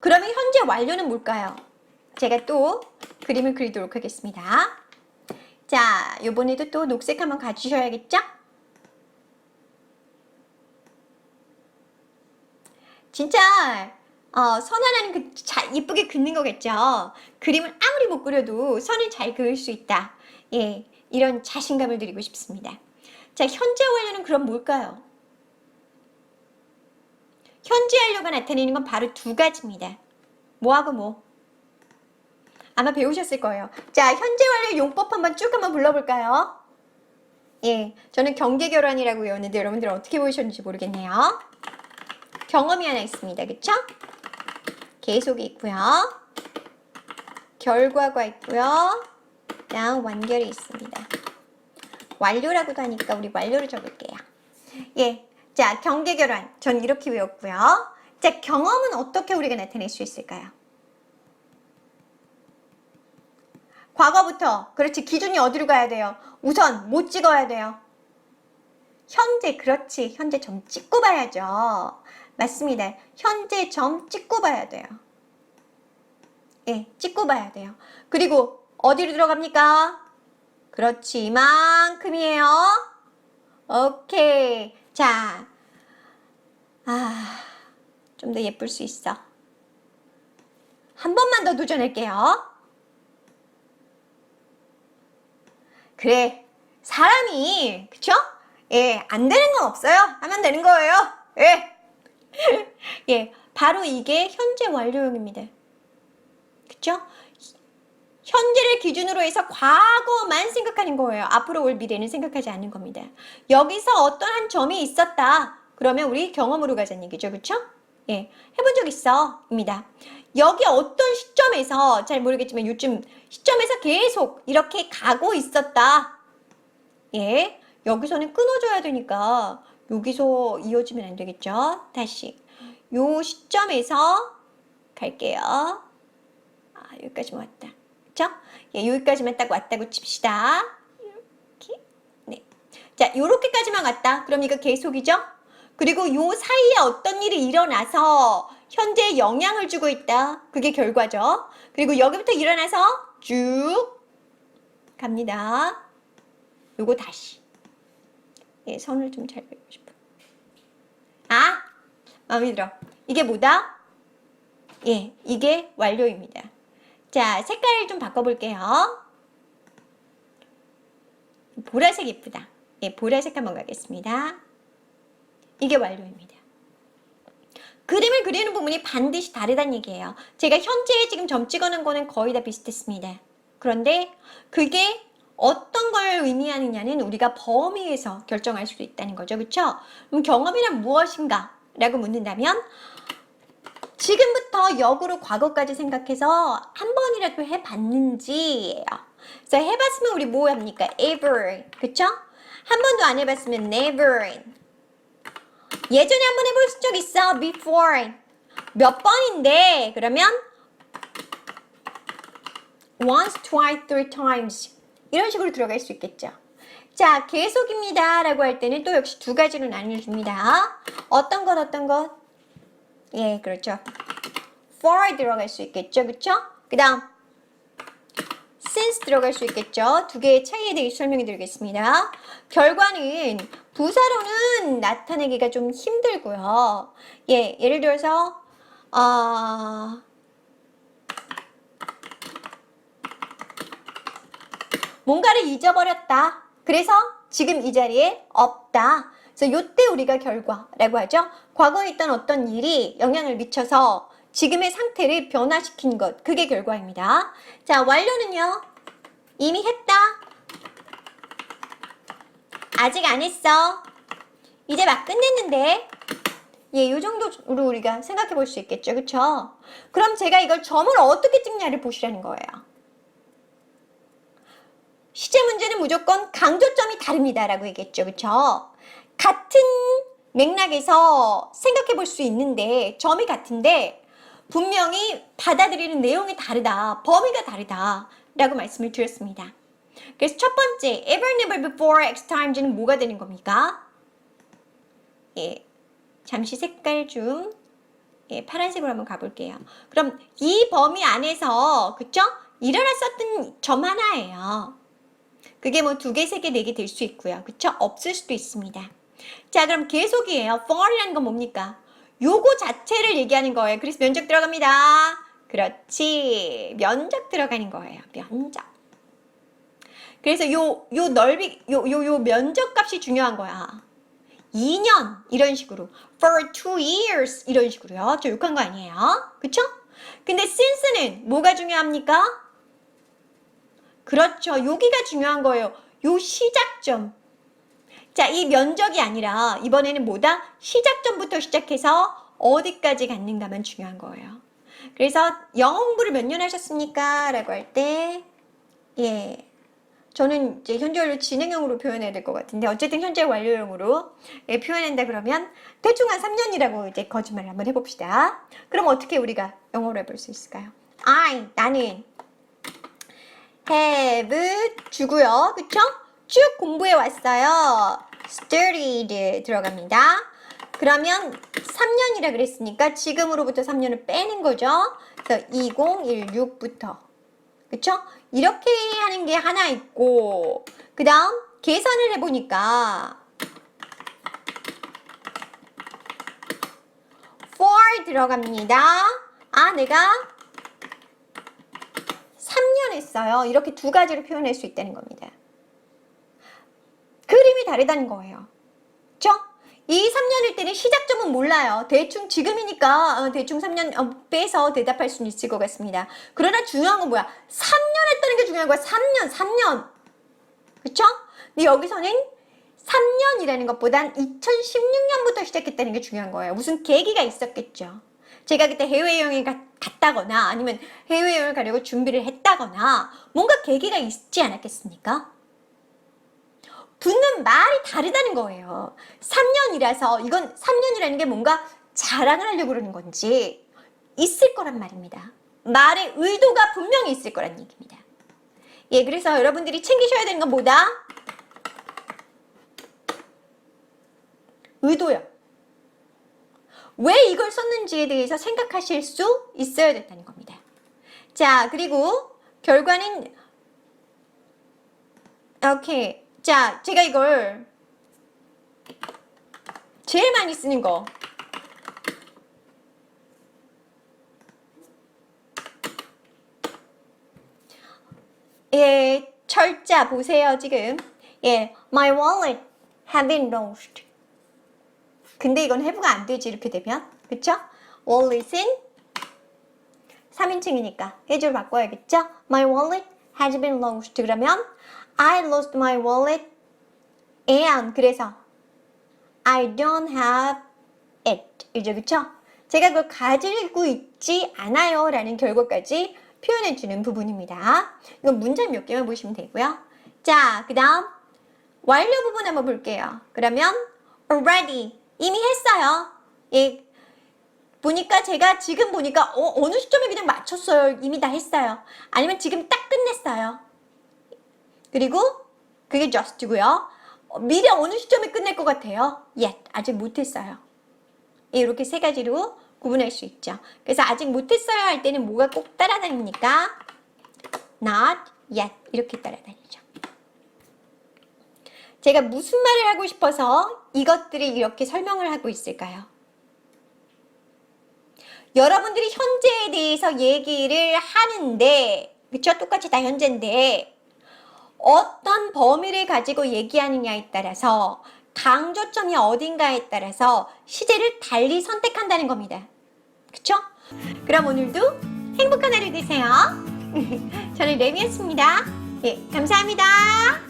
그러면 현재 완료는 뭘까요? 제가 또 그림을 그리도록 하겠습니다. 자, 요번에도 또 녹색 한번 가주셔야겠죠? 진짜 어, 선 하나는 그, 자, 이쁘게 긋는 거겠죠. 그림을 아무리 못 그려도 선을 잘 그을 수 있다. 예, 이런 자신감을 드리고 싶습니다. 자, 현재 완료는 그럼 뭘까요? 현재 완료가 나타내는 건 바로 두 가지입니다. 뭐하고 뭐? 아마 배우셨을 거예요. 자, 현재 완료 용법 한번 쭉 한번 불러볼까요? 예, 저는 경계 결혼이라고 외웠는데 여러분들 어떻게 보이셨는지 모르겠네요. 경험이 하나 있습니다. 그쵸? 계속이 있고요. 결과가 있고요. 다음 완결이 있습니다. 완료라고도 하니까 우리 완료를 적을게요. 예, 자 경계 결혼 전 이렇게 외웠고요. 자 경험은 어떻게 우리가 나타낼 수 있을까요? 과거부터 그렇지 기준이 어디로 가야 돼요? 우선 못 찍어야 돼요. 현재 그렇지 현재 점 찍고 봐야죠. 맞습니다. 현재 점 찍고 봐야 돼요. 예, 찍고 봐야 돼요. 그리고 어디로 들어갑니까? 그렇지, 이만큼이에요. 오케이. 자, 아, 좀 더 예쁠 수 있어. 한 번만 더 도전할게요. 그래, 사람이, 그쵸? 예, 안 되는 건 없어요. 하면 되는 거예요. 예. 예, 바로 이게 현재 완료형입니다. 그쵸? 현재를 기준으로 해서 과거만 생각하는 거예요. 앞으로 올 미래는 생각하지 않는 겁니다. 여기서 어떤 한 점이 있었다. 그러면 우리 경험으로 가자는 얘기죠. 그쵸? 예, 해본 적 있어. 입니다. 여기 어떤 시점에서, 잘 모르겠지만 요즘 시점에서 계속 이렇게 가고 있었다. 예, 여기서는 끊어줘야 되니까 여기서 이어지면 안 되겠죠? 다시. 요 시점에서 갈게요. 아, 여기까지만 왔다. 그쵸? 예, 여기까지만 딱 왔다고 칩시다. 이렇게. 네. 자, 요렇게까지만 왔다. 그럼 이거 계속이죠? 그리고 요 사이에 어떤 일이 일어나서 현재 영향을 주고 있다. 그게 결과죠. 그리고 여기부터 일어나서 쭉 갑니다. 요거 다시. 예, 선을 좀잘 그리고 싶어. 아! 마음에 들어. 이게 뭐다? 예, 이게 완료입니다. 자, 색깔을 좀 바꿔볼게요. 보라색 예쁘다. 예, 보라색 한번 가겠습니다. 이게 완료입니다. 그림을 그리는 부분이 반드시 다르다는 얘기예요. 제가 현재에 지금 점 찍어놓은 거는 거의 다 비슷했습니다. 그런데 그게 어떤 걸 의미하느냐는 우리가 범위에서 결정할 수도 있다는 거죠. 그렇죠? 그럼 경험이란 무엇인가? 라고 묻는다면 지금부터 역으로 과거까지 생각해서 한 번이라도 해봤는지예요. 그래서 해봤으면 우리 뭐 합니까? ever. 그쵸? 한 번도 안 해봤으면 never. 예전에 한번 해볼 적 있어. before. 몇 번인데 그러면 once, twice, three times 이런 식으로 들어갈 수 있겠죠. 자, 계속입니다 라고 할 때는 또 역시 두 가지로 나뉘어줍니다. 어떤 것 어떤 것? 예, 그렇죠. for 들어갈 수 있겠죠. 그쵸? 그 다음 들어갈 수 있겠죠. 두 개의 차이에 대해 설명해 드리겠습니다. 결과는 부사로는 나타내기가 좀 힘들고요. 예, 예를 들어서 어, 뭔가를 잊어버렸다. 그래서 지금 이 자리에 없다. 그래서 요때 우리가 결과라고 하죠. 과거에 있던 어떤 일이 영향을 미쳐서 지금의 상태를 변화시킨 것. 그게 결과입니다. 자, 완료는요. 이미 했다. 아직 안 했어. 이제 막 끝냈는데. 예, 요 정도로 우리가 생각해 볼 수 있겠죠. 그쵸? 그럼 제가 이걸 점을 어떻게 찍냐를 보시라는 거예요. 시제 문제는 무조건 강조점이 다릅니다라고 얘기했죠. 그쵸? 같은 맥락에서 생각해 볼 수 있는데 점이 같은데 분명히 받아들이는 내용이 다르다. 범위가 다르다. 라고 말씀을 드렸습니다. 그래서 첫 번째 ever, never, before, x times는 뭐가 되는 겁니까? 예, 잠시 색깔 좀 예, 파란색으로 한번 가볼게요. 그럼 이 범위 안에서 그쵸? 일어났었던 점 하나예요. 그게 뭐 두 개, 세 개, 네 개 될 수 있고요. 그쵸? 없을 수도 있습니다. 자, 그럼 계속이에요. for이라는 건 뭡니까? 요거 자체를 얘기하는 거예요. 그래서 면적 들어갑니다. 그렇지. 면적 들어가는 거예요. 면적. 그래서 요, 요 넓이, 요, 요, 요 면적 값이 중요한 거야. 2년 이런 식으로 for two years 이런 식으로요. 저 욕한 거 아니에요. 그쵸? 근데 since는 뭐가 중요합니까? 그렇죠. 여기가 중요한 거예요. 요 시작점. 자, 이 면적이 아니라 이번에는 뭐다? 시작점부터 시작해서 어디까지 갔는가만 중요한 거예요. 그래서 영어 공부를 몇 년 하셨습니까? 라고 할 때, 예. 저는 이제 현재 완료 진행형으로 표현해야 될 것 같은데, 어쨌든 현재 완료형으로 예, 표현한다 그러면 대충 한 3년이라고 이제 거짓말을 한번 해봅시다. 그럼 어떻게 우리가 영어로 해볼 수 있을까요? I, 나는 have 주고요. 그쵸? 쭉 공부해 왔어요. studied 들어갑니다. 그러면 3년이라 그랬으니까 지금으로부터 3년을 빼는 거죠. 그래서 2016부터. 그쵸? 이렇게 하는 게 하나 있고 그 다음 계산을 해보니까 for 들어갑니다. 아 내가 3년 했어요. 이렇게 두 가지로 표현할 수 있다는 겁니다. 그림이 다르다는 거예요. 이 3년일 때는 시작점은 몰라요. 대충 지금이니까 어, 대충 3년 어, 빼서 대답할 수는 있을 것 같습니다. 그러나 중요한 건 뭐야? 3년 했다는 게 중요한 거야. 3년, 3년. 그쵸? 근데 여기서는 3년이라는 것보단 2016년부터 시작했다는 게 중요한 거예요. 무슨 계기가 있었겠죠. 제가 그때 해외여행을 가- 갔다거나 아니면 해외여행을 가려고 준비를 했다거나 뭔가 계기가 있지 않았겠습니까? 붙는 말이 다르다는 거예요. 3년이라서 이건 3년이라는 게 뭔가 자랑을 하려고 그러는 건지 있을 거란 말입니다. 말의 의도가 분명히 있을 거란 얘기입니다. 예, 그래서 여러분들이 챙기셔야 되는 건 뭐다? 의도요. 왜 이걸 썼는지에 대해서 생각하실 수 있어야 된다는 겁니다. 자, 그리고 결과는 오케이. 자, 제가 이걸 제일 많이 쓰는 거. 예, 철자 보세요, 지금. 예, my wallet have been lost. 근데 이건 해부가 안 되지, 이렇게 되면. 그쵸? wallet은 3인칭이니까 해줄 바꿔야겠죠? My wallet has been lost. 그러면 I lost my wallet and 그래서 I don't have it. 이죠, 그쵸? 제가 그걸 가지고 있지 않아요 라는 결과까지 표현해 주는 부분입니다. 이건 문장 몇 개만 보시면 되고요. 자, 그 다음 완료 부분 한번 볼게요. 그러면 already 이미 했어요. 예, 보니까 제가 지금 보니까 어, 어느 시점에 그냥 맞췄어요. 이미 다 했어요. 아니면 지금 딱 끝냈어요. 그리고 그게 just고요. 어, 미래 어느 시점에 끝낼 것 같아요? yet 아직 못했어요. 예, 이렇게 세 가지로 구분할 수 있죠. 그래서 아직 못했어요 할 때는 뭐가 꼭 따라다니니까 not yet 이렇게 따라다니죠. 제가 무슨 말을 하고 싶어서 이것들을 이렇게 설명을 하고 있을까요? 여러분들이 현재에 대해서 얘기를 하는데, 그쵸? 똑같이 다 현재인데, 어떤 범위를 가지고 얘기하느냐에 따라서, 강조점이 어딘가에 따라서 시제를 달리 선택한다는 겁니다. 그쵸? 그럼 오늘도 행복한 하루 되세요. 저는 레미였습니다. 예, 감사합니다.